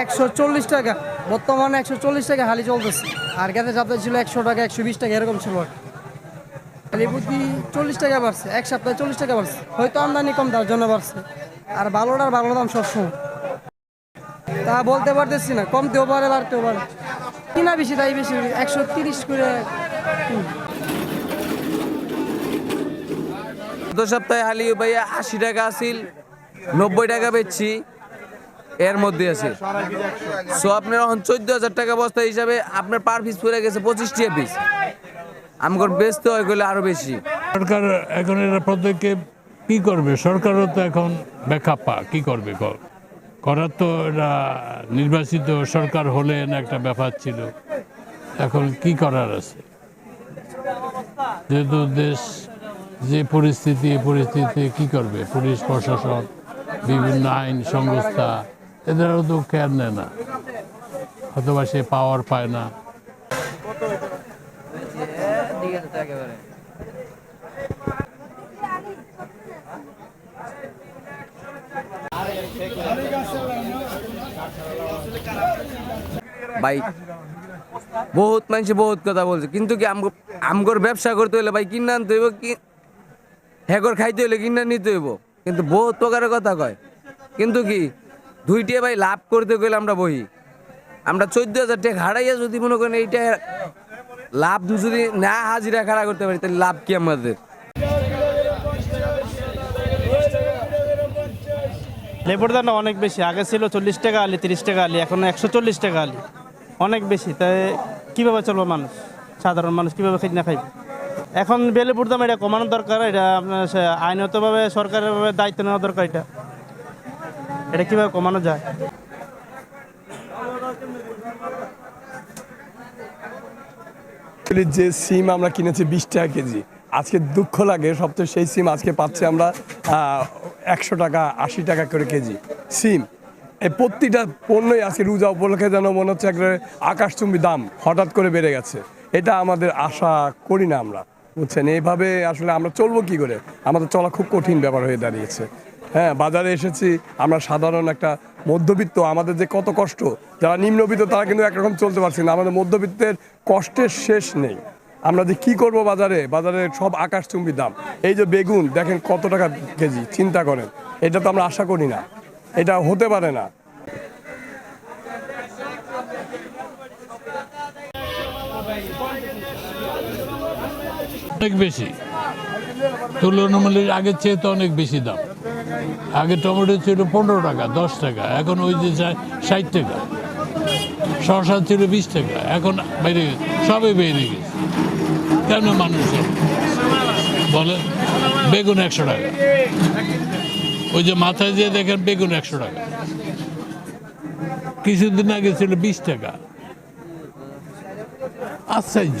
একশো চল্লিশ টাকা। বর্তমানে একশো চল্লিশ টাকা হালি চলতেছে। আর গেতে যাতে ছিল একশো টাকা একশো বিশ টাকা এরকম ছিল হালি প্রতি চল্লিশ টাকা বাড়ছে এক সপ্তাহে চল্লিশ টাকা বাড়ছে। হয়তো আমদানি কম তার জন্য বাড়ছে। আর ভালোটার ভালো দাম সবসময়। তা বলতে পারতেছি না কমতেও পারে বাড়তেও পারে। কিনা বেশি তাই বেশি একশো তিরিশ করে। গত সপ্তাহে হালি ভাইয়া আশি টাকা আসিল নব্বই টাকা বেচছি। এর মধ্যে আছে। সো আপনার এখন চোদ্দ হাজার টাকা বস্তা হিসাবে আপনার পার পিস পড়ে গেছে পঁচিশ টাকা পিস আমার বেচতে হয় গেলে আরও বেশি। সরকার এখন এরা পদক্ষেপ কি করবে? সরকারও তো এখন বেকাপ্পা কি করবে করার তো এরা নির্বাচিত সরকার হলে না একটা ব্যাপার ছিল। এখন কি করার আছে? যেহেতু দেশ যে পরিস্থিতি এই পরিস্থিতিতে কি করবে? পুলিশ, প্রশাসন, বিভিন্ন আইন সংস্থা এদেরও তো কেয়ার নেয় না। অথবা সে পাওয়ার পায় না। ভাই, বহুত মানুষ বহুত কথা বলছে। কিন্তু কি আমগো আমগর ব্যবসা করতে হলে ভাই কিনা আনতে হইব কি হেগর খাইতে হইলে কিনা নিতে হইব। কিন্তু বহুত প্রকারের কথা কয়। কিন্তু কি দুইটে ভাই লাভ করতে গেলে আমরা বহি। আমরা চোদ্দ হাজার টাকা হারাইয়া যদি মনে করেন এইটা লাভ যদি না হাজিরা খাড়া করতে পারি, তাহলে লাভ কি আমাদের? লেবুর দামটা অনেক বেশি। আগে ছিল চল্লিশ টাকা আলি, তিরিশ টাকা আলি, এখন একশো চল্লিশ টাকা আলি। অনেক বেশি। তাই কীভাবে চলবে মানুষ? সাধারণ মানুষ কীভাবে খাই না খাইবে? এখন বেলেপুর দাম এটা কমানো দরকার, এটা আপনার আইনতভাবে সরকারের দায়িত্ব নেওয়া দরকার এটা। এটা কীভাবে কমানো যায়? যে সিম আমরা কিনেছি বিশ টাকা কেজি। আজকে দুঃখ লাগে, সবচেয়ে সেই সিম আজকে পাচ্ছি আমরা একশো টাকা, আশি টাকা করে কেজি। সিম, এই প্রতিটা পণ্যই আজকে রোজা উপলক্ষে যেন মনে হচ্ছে একেবারে আকাশচুম্বী দাম হঠাৎ করে বেড়ে গেছে। এটা আমাদের আশা করি না আমরা, বুঝছেন? এইভাবে আসলে আমরা চলবো কি করে? আমাদের চলা খুব কঠিন ব্যাপার হয়ে দাঁড়িয়েছে। হ্যাঁ বাজারে এসেছি। আমরা সাধারণ একটা মধ্যবিত্ত, আমাদের যে কত কষ্ট, যারা নিম্নবিত্ত, তারা কিন্তু একরকম চলতে পারছি না। আমাদের মধ্যবিত্তের কষ্টের শেষ নেই। আমরা যে কি করব বাজারে? বাজারে সব আকাশচুম্বী দাম। এই যে বেগুন, দেখেন কত টাকা কেজি, চিন্তা করেন। এটা তো আমরা আশা করি না। এটা হতে পারে না। অনেক বেশি। তুলনামূলক আগের চেয়ে তো অনেক বেশি দাম। আগে টমেটো ছিল পনেরো টাকা, দশ টাকা, এখন ওই যে ষাট টাকা। শশা ছিল বিশ টাকা, এখন বেড়ে গেছে সবই বেড়ে গেছে। কেন মানুষ বলে, বেগুন একশো টাকা। ওই যে মাথায় দিয়ে দেখেন বেগুন একশো টাকা। কিছুদিন আগে ছিল বিশ টাকা। আশ্চর্য।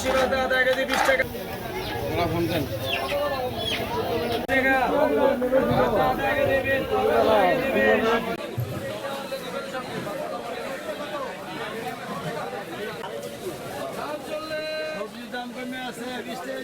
সীমান্তে আধা কেজি বিশ টাকা সবজির দাম কমে আছে বিশ টাকা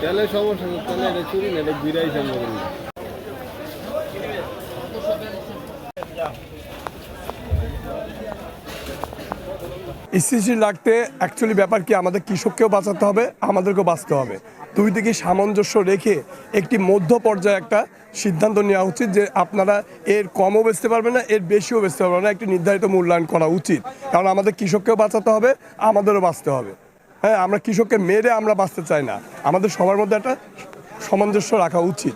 তাহলে সমস্যা তাহলে চুরি না এটা বিরাই সম্ভব স্থিতিশীল রাখতে অ্যাকচুয়ালি ব্যাপার কি, আমাদের কৃষককেও বাঁচাতে হবে, আমাদেরকেও বাঁচতে হবে। দুই দিকে সামঞ্জস্য রেখে একটি মধ্য পর্যায়ে একটা সিদ্ধান্ত নেওয়া উচিত যে আপনারা এর কমও বেচতে পারবেন না, এর বেশিও বেচতে পারবেন না, একটি নির্ধারিত মূল্যায়ন করা উচিত। কারণ আমাদের কৃষককেও বাঁচাতে হবে, আমাদেরও বাঁচতে হবে। হ্যাঁ আমরা কৃষককে মেরে আমরা বাঁচতে চাই না। আমাদের সবার মধ্যে একটা সামঞ্জস্য রাখা উচিত।